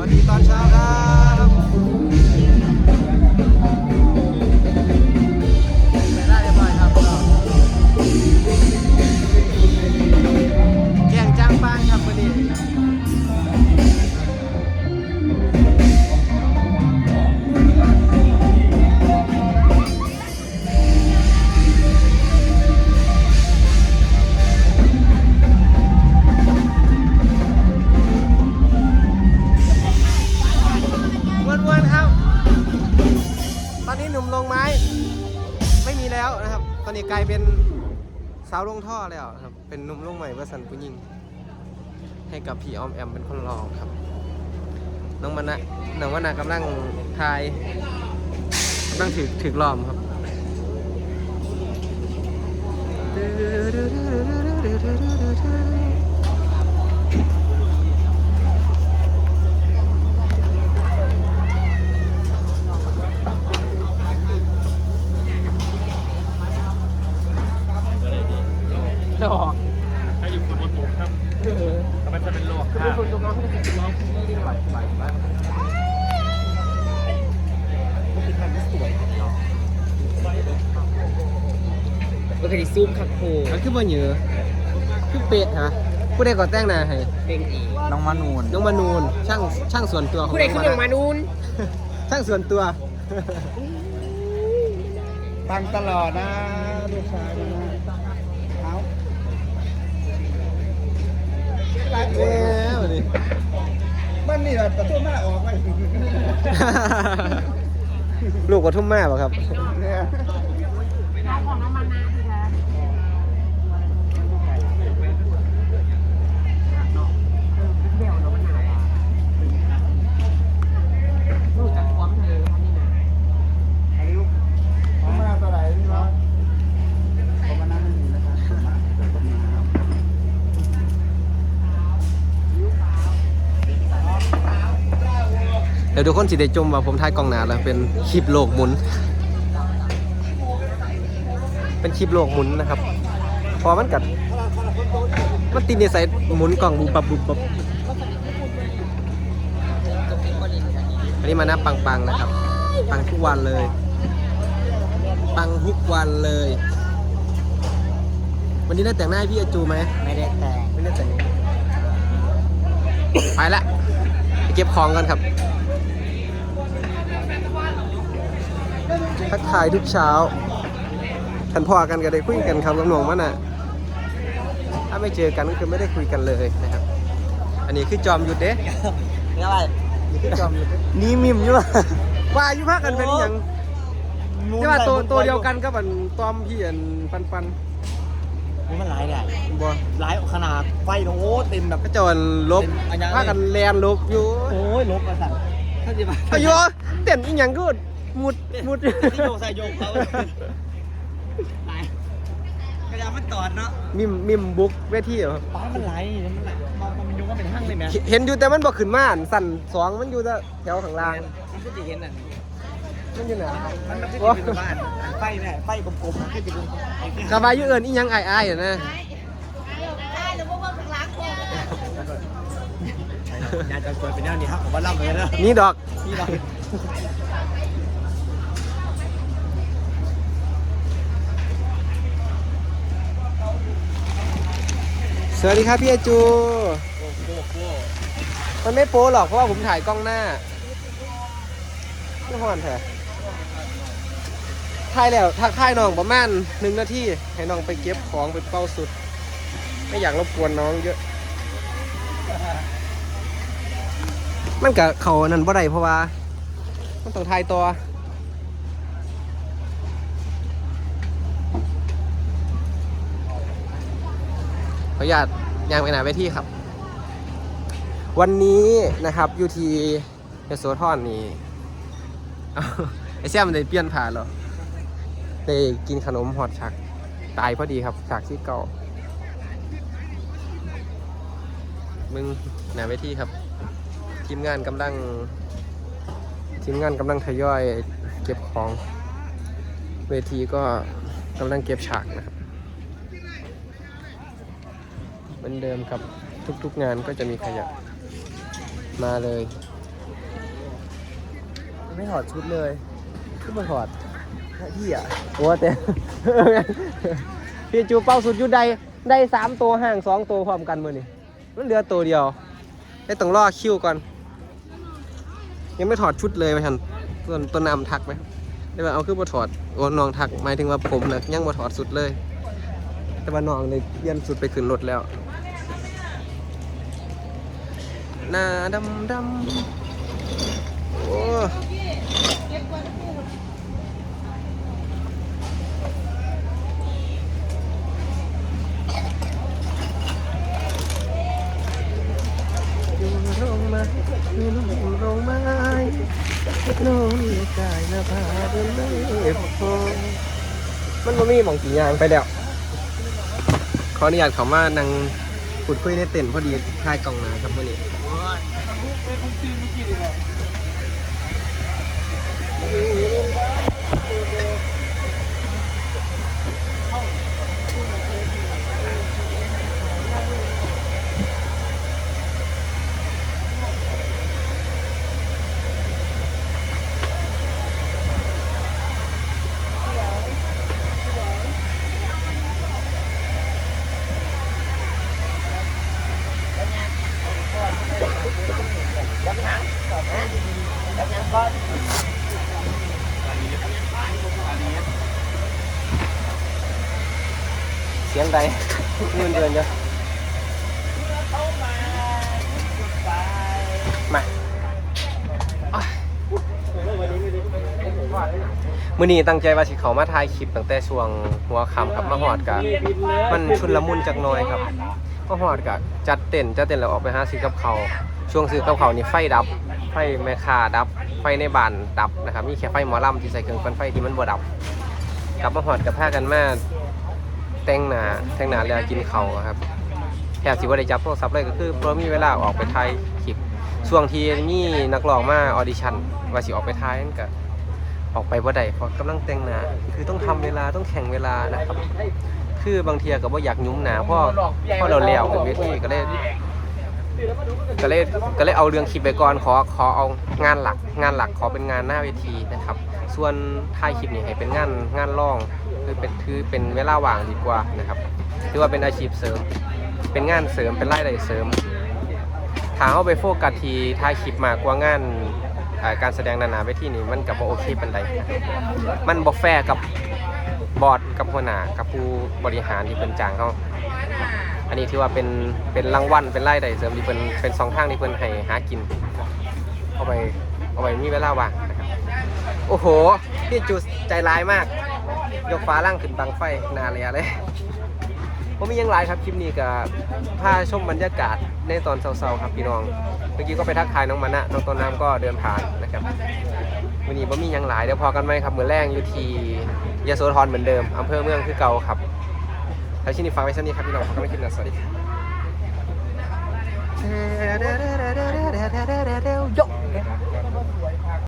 วัส อนนี้กลายเป็นสาวลงท่อแล้วครับ เป็นหนุ่มลงใหม่เวอร์สันผู้หญิง ให้กับพี่ออมแอมเป็นคนรองครับ น้องมานะน้องมานะกำลังทายกำลังถือถือล้อมครับดอก ถ้าอยู่บนบกครับทำไมจะเป็นโลก คือ ค่ะ เป็นคนตรงนั้นที่จะร้องที่นี่ไหวไหวไหว ก็คือซูมคักโคมันคือบ่เหนือคือเป็ดฮะผู้ใดก่อแต่งหน้าให้เป็นอีน้องมานูนน้องมานูนช่างช่างส่วนตัวของผู้ใดขึ้นน้ลงมานูนช่างส่วนตัวฟังตลอดนะลูกชายนะเอาแล้วนี่บ้านนี่แหละแต่ตัวแม่ออกไปลูกกระทุ่มแม่ป่ะครับ เนี่ย ลูกจากความเธอนี่นะ อันนี้เอามาตัวไหนนี่วะผมมานั่งไม่มีนะครับมาเดี๋ยวผมมาครับ เดี๋ยวทุกคนสิได้จมว่าผมถ่ายกล้องหนาแล้วเป็นคลิปโลกหมุน เป็นคลิปโลกหมุนนะครับ พอมันกัดมันติดในสายหมุนกล่องบุบบับบุบบับอันนี้มานะปังๆนะครับ ปังทุกวันเลย ปังทุกวันเลย วันนี้ได้แต่งหน้าให้พี่อาจูไหมไม่ได้แต่งไม่ได้แต่งไปละไปเก็บของกันครับ ทักทายทุกเช้าทันพ่อกันก็ได้คุยกันครับน้องๆมันอะถ้าไม่เจอกันก็คือไม่ได้คุยกันเลยนะครับ อันนี้คือจอมหยุดเด้นี่อะไรนี่คือจอมหยุดเด้นี่มิมอยู่ว่ะว่าอยู่ภาคกันเป็นหยังที่ว่าตัวตัวเดียวกันก็บันตอมพี่อันปันปันนี่มันหลายเนี่ยบัวหลายขนาดไฟโอ้เต็มแบบก็จอนลบอันยังภาคกันแลนลบอยู่โอ้ยลบกระสันถ้าจะมาอายุเต้นอีหยังก็ มุดมุดที่โยกใส่โยกเขาหลายกระยามันตอดเนาะมิมมิมบุกเวทีเหรอครับป้ามันไหลมันไหลมันมันยกว่าเป็นห้างเลยไหมเห็นอยู่แต่มันบอกขึ้นมาอั่นสั่นสองมันอยู่แต่แถวข้างล่างมันก็จะเห็นอะมันอยู่ไหนมันมันก็จะเป็นบ้านไฟเนี่ยไฟกลมๆมันก็จะเป็นกระบายอยู่เอินอีหยังอายอายๆอะนะยาจะชวนเป็นแนวนี้ครับผมว่าล่ำเลยนะนี่ดอกนี่เรา สวัสดีครับพี่อาจูมันไม่โป๊หรอกเพราะว่าผมถ่ายกล้องหน้าไม่หอนแท้ถ่ายแล้วทักทายน้องประมาณหนึ่งนาทีให้น้องไปเก็บของไปเป้าสุด ไม่อยากรบกวนน้องเยอะ มันกับเขานั่นบ่ได้เพราะว่า มันต้องถ่ายตัว ออนุญาตยางไปหนาไปที่ครับ วันนี้นะครับยูทีเอโซทอนนี่เอ้าไอแซมมันได้เปลี่ยนผ่านเหรอได้กินขนมหอดชักตายพอดีครับฉากที่เก่ามึงหนาไปที่ครับ ทีมงานกำลัง ทีมงานกำลังทยอยเก็บของ เวทีก็กำลังเก็บฉากนะครับ เหมือนเดิมครับทุกๆงานก็จะมีขยะมาเลย ไม่ถอดชุดเลยขึ้นมาถอดพี่อะโอ้แต่ พี่จูเป้าสุดอยุดใดได้สามตัวห่างสองตัวพร้อมกันมือนี่มันเหลือตัวเดียวให้ต้องรอคิวก่อน ยังไม่ถอดชุดเลยไหมทันต้นต้นนำทักไหมได้ว่าเอาขึ้นมาถอดโอ้น้องทักหมายถึงว่าผมนะยังมาถอดสุดเลย แต่ว่าน้องเลยเย็นสุดไปขึ้นรถแล้ว หน้าดำดำโอ้ยลงม้อยู่โรงไม้โน่นกายหน้าผาเดินเลยพอมันบ่มีหมองกี่ยางไปแล้วขออนุญาตเขามานั่ง พูดคุยในเต็นท์พอดีค่ายกล่องหนาครับวันนี้ เสียงใดเงินเดือนจ้ะมามื่อนี้ตั้งใจว่าสิเขามาถ่ายคลิปตั้งแต่ช่วงหัวค่ำครับมาหอดกันมันชุนละมุนจักหน้อยครับมาหอดกับจัดเต็นจัดเต็นแล้วออกไปหาซื้อกับเขาวช่วงซื้อกับเขาวนี่ไฟดับ ไฟแม่คาดับ ไฟในบ้านดับนะครับมีแค่ไฟหมอลำที่ใส่เครื่องปั่นไฟที่มันบ่ดับกลับมาหอดกับผ้ากันมา แต่งหนาแต่งหนาแล้วกินเขาวอะครับแทบสิว่าได้จับโทรศัพท์เลยก็คือเพราะมีเวลาออกไปถ่ายคลิปช่วงที่มีนักร้องมาออดิชั่นว่าสิออกไปถ่ายนั่นก็ออกไปว่าได้เพราะกำลังแต่งหนาคือต้องทำเวลาต้องแข่งเวลานะครับ คือบางเทียก็บ่อยากยุ่มหนาเพราะเพราะเราแล้วเป็นเวทีก็เลย ก็เลยก็เลยเอาเรื่องคลิปไปก่อนขอขอเอางานหลัก งานหลักขอเป็นงานหน้าเวทีนะครับ ส่วนถ่ายคลิปนี่ให้เป็นงานงานรองคือเป็นคือเป็นเวลาว่างดีกว่านะครับถือว่าเป็นอาชีพเสริม เป็นงานเสริมเป็นรายได้เสริมถ้าเอาไปโฟกัสที่ถ่ายคลิปมากกว่างานการแสดงนานาเวทีนี่มันกับโอเคปันใดนะครับมันบ่แฟร์กับบอร์ดกับหัวหน้ากับผู้บริหารที่เป็นจ้างเขา อันนี้ถือว่าเป็นเป็นรางวัลเป็นรายได้เสริมที่เป็นเป็นสองทางที่เพิ่นให้หากินเอาไปเอาไปมีเวลาว่างนะครับโอ้โหพี่จูใจร้ายมาก ยกฟ้าล่างขึ้นบังไฟนาเลยอะไรผมมียังหลายครับคลิปนี้กับพาชมบรรยากาศในตอนเช้าๆครับพี่น้อง เมื่อกี้ก็ไปทักทายน้องมานะน้องต้นน้ำก็เดินผ่านนะครับวันนี้ผมมียังหลายเดี๋ยวพอกันไหมครับมือแรงอยู่ที่ยโสธรเหมือนเดิมอำเภอเมืองคือเก่าครับ แล้วชิ้นนี้ฟังไว้ชั้นนี้ครับพี่น้องพอกันไม่คิดนะสวัสดีครับยก